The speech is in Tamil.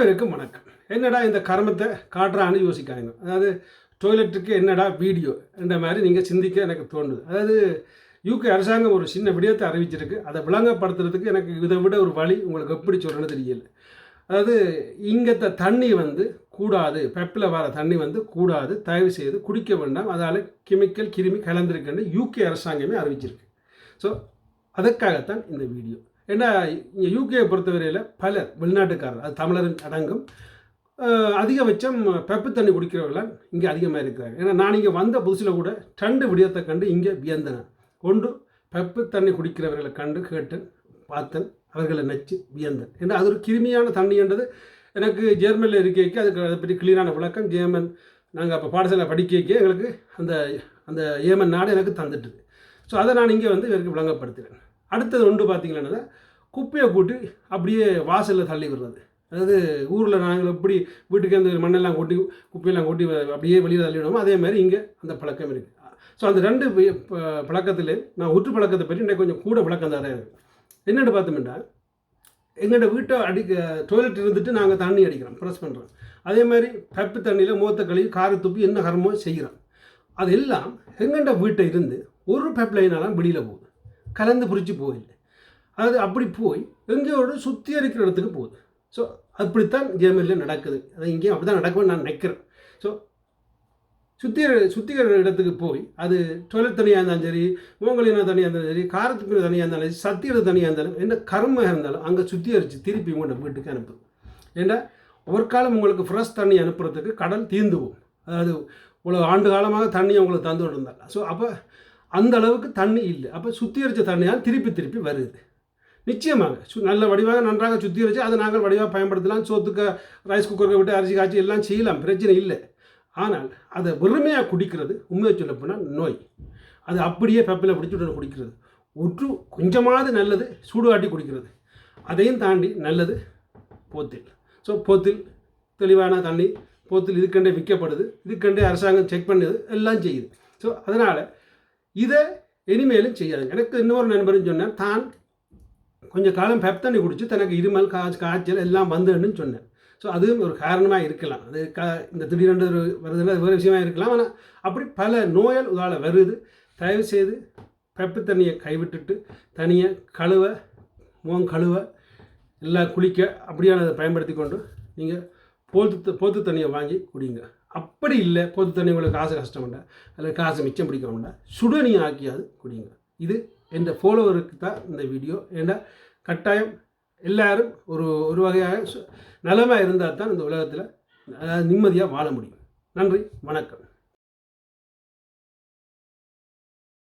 அனைவருக்கும் வணக்கம். என்னடா இந்த கர்மத்தை காட்டுறான்னு யோசிக்காங்க அதாவது டொய்லெட்டுக்கு என்னடா வீடியோ என்ற மாதிரி நீங்கள் சிந்திக்க எனக்கு தோணுது. அதாவது யூகே அரசாங்கம் ஒரு சின்ன விடயத்தை அறிவிச்சிருக்கு. அதை விளங்கப்படுத்துறதுக்கு எனக்கு இதை விட ஒரு வழி உங்களுக்கு எப்படி சொல்கிறேன்னு தெரியல. அதாவது இங்கத்த தண்ணி வந்து கூடாது பெப்பில் வர தண்ணி வந்து கூடாது தயவு செய்து குடிக்க வேண்டாம். அதால் கெமிக்கல் கிருமி கலந்துருக்குன்னு யூகே அரசாங்கமே அறிவிச்சிருக்கு. ஸோ அதற்காகத்தான் இந்த வீடியோ ஏன்னா இங்கே யூகேயை பொறுத்தவரையில் பலர் வெளிநாட்டுக்காரர் அது தமிழரின் அடங்கும். அதிகபட்சம் பெப்பு தண்ணி குடிக்கிறவர்களால் இங்கே அதிகமாக இருக்கிறாங்க. ஏன்னா நான் இங்கே வந்த புதுசில் கூட ரெண்டு விடயத்தை கண்டு இங்கே வியந்தனேன் ஒன்று பெப்பு தண்ணி குடிக்கிறவர்களை கண்டு கேட்டேன் பார்த்தேன். அவர்களை நச்சு வியந்தேன். ஏன்னா அது ஒரு கிருமியான தண்ணின்றது எனக்கு ஜெர்மனில் இருக்கைக்கு அதுக்கு அதை பற்றி கிளீனான விளக்கம். ஜேர்மன் நாங்கள் அப்போ பாடசாலை படிக்க எங்களுக்கு அந்த அந்த ஏமன் நாடு எனக்கு தந்துட்டுது. ஸோ அதை நான் இங்கே வந்து இவருக்கு விளங்கப்படுத்துகிறேன். அடுத்தது ஒன்று பார்த்தீங்கன்னா குப்பையை கூட்டி அப்படியே வாசலில் தள்ளி விடுறது. அதாவது ஊரில் நாங்கள் எப்படி வீட்டுக்கு அந்த மண்ணெல்லாம் கொட்டி குப்பையெல்லாம் கொட்டி அப்படியே வெளியே தள்ளிவிடுவோம் அதே மாதிரி இங்கே அந்த பழக்கம் இருக்குது ஸோ அந்த ரெண்டு பழக்கத்தில் ப- நான் உற்று பழக்கத்தை பற்றி எனக்கு கொஞ்சம் கூட பழக்கம் தான் என்னென்னு பார்த்தோம்னா எங்கள்கிட்ட வீட்டை அடிக்க டொய்லெட் இருந்துட்டு நாங்கள் தண்ணி அடிக்கிறோம் ப்ரெஸ் பண்ணுறோம் அதே மாதிரி பப்பு தண்ணியில் மூத்த கழுவி காரை துப்பி என்ன கரமோ செய்கிறோம் அதெல்லாம் எங்கள்கிட்ட வீட்டை இருந்து ஒரு பைப் லைனாலாம் வெளியில் போகுது. கலந்து பிடிச்சி போயில்லை அது அப்படி போய் எங்கேயோட சுற்றி இருக்கிற இடத்துக்கு போகுது. ஸோ அப்படித்தான் ஜெர்மனியில் நடக்குது. அது இங்கேயும் அப்படி தான் நடக்கும்னு நான் நினைக்கிறேன். ஸோ சுற்றி சுத்திகர இடத்துக்கு போய் அது டொய்லெட் தனியாக இருந்தாலும் சரி மோங்கலினா தனியாக இருந்தாலும் சரி காரத்துக்கு தனியாக இருந்தாலும் சரி சத்தியது தனியாக இருந்தாலும் என்ன கர்மம் இருந்தாலும் அங்கே சுத்திகரித்து திருப்பி உங்களோட வீட்டுக்கு அனுப்புது ஏன்னா ஒரு காலம் உங்களுக்கு ஃப்ரெஷ் தண்ணி அனுப்புறதுக்கு கடல் தீர்ந்து போகும் அதாவது இவ்வளோ ஆண்டு காலமாக தண்ணி உங்களுக்கு தந்து இருந்தாங்க. ஸோ அப்போ அந்த அளவுக்கு தண்ணி இல்லை. அப்போ சுத்திகரித்த தண்ணியால் திருப்பி திருப்பி வருது. நிச்சயமாக சு- நல்ல வடிவாக நன்றாக சுத்திகரித்து அதை நாங்கள் வடிவாக பயன்படுத்தலாம். சோத்துக்கு ரைஸ் குக்கருக்கு விட்டு அரிசி காய்ச்சி எல்லாம் செய்யலாம். பிரச்சனை இல்லை. ஆனால் அதை வெறுமையாக குடிக்கிறது உண்மையை சொல்லப்போனால் நோய். அது அப்படியே பெப்பில் பிடிச்சுட்டு குடிக்கிறது. ஒற்று கொஞ்சமாவது நல்லது சூடுகாட்டி குடிக்கிறது. அதையும் தாண்டி நல்லது போத்தில். ஸோ போத்தில் தெளிவான தண்ணி போத்தில் இதுக்கண்டே விற்கப்படுது இதுக்கண்டே அரசாங்கம் செக் பண்ணுது எல்லாம் செய்யுது. ஸோ அதனால் இதை இனிமேலும் செய்யாது. எனக்கு இன்னொரு நண்பரும் சொன்னேன் தான் கொஞ்சம் காலம் பெப் தண்ணி குடித்து தனக்கு இருமல் காய்ச்சி காய்ச்சல் எல்லாம் வந்துன்னு சொன்னேன் ஸோ அதுவும் ஒரு காரணமாக இருக்கலாம். அது க இந்த திடீரென்று ஒரு வருதுன்னா வேறு விஷயமா இருக்கலாம். ஆனால் அப்படி பல நோயால் உதால வருது. தயவு செய்து பெப்பு தண்ணியை கைவிட்டுட்டு தனியாக கழுவ முகம் கழுவ எல்லாம் குளிக்க அப்படியானதை பயன்படுத்தி கொண்டு நீங்கள் போத்து போத்து தண்ணியை வாங்கி குடிங்க. அப்படி இல்லை பொது தண்ணி உங்களுக்கு காசு கஷ்டம் அதில் காசு மிச்சம் பிடிக்க வேண்டாம் சுடுநீ ஆக்கியாவது குடிங்க. இது என்ற ஃபாலோவருக்கு தான் இந்த வீடியோ ஏன்னா கட்டாயம் எல்லாரும் ஒரு ஒரு வகையாக சு- நலமாக இருந்தால் தான் இந்த உலகத்தில் அதாவது நிம்மதியாக வாழ முடியும். நன்றி வணக்கம்.